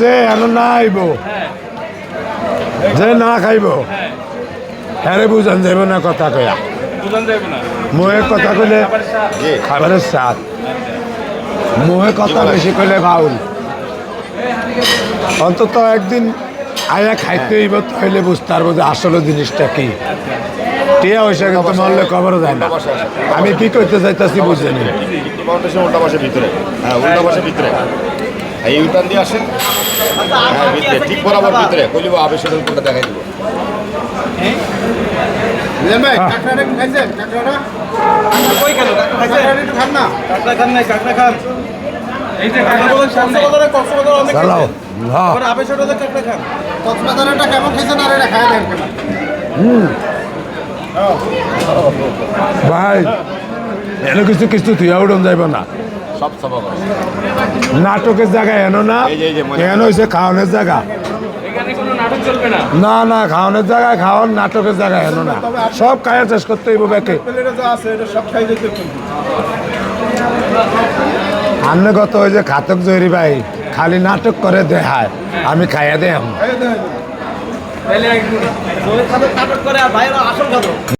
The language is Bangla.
যে এন না আইব যে না খাইব হ্যারে বুঝান যাইব না কথা কয়া। না। মুহে কথা কইলে খাবারের স্বাদ। মুহে কথা বেশি কইলে বাউল। অন্তত একদিন আয়া খাইতে হইব তাহলে বুঝতে পারব যে আসলে জিনিসটা কি। টিয়া পয়সা কিন্তু মরলে খবর যায় না। আমি কি করতে চাইতেছি উল্টা পাশে ভিতরে। হ্যাঁ ভিতরে। এই ইউটার্ন দিয়ে আসেন। হ্যাঁ ভিতরে ঠিক বরাবর ভিতরে। কইলিব আবেশের কোনটা দেখাই দিব। ভাই এনে কিছু কিছু তুই উড়ন যাইব না। সব সব নাটকের জায়গা এনো না? এন হয়েছে খাওয়ানোর জায়গা। এখানে কোনো নাটক চলবে না? না না খাওয়ানোর জায়গায় খাওয়ান নাটকের জায়গায় এনো না। সব খায়া চাষ করতে হইব ব্যাকে। আন্নে গত ওই যে খাতক জয়রি ভাই খালি নাটক করে দেখায় আমি খাইয়া দেয়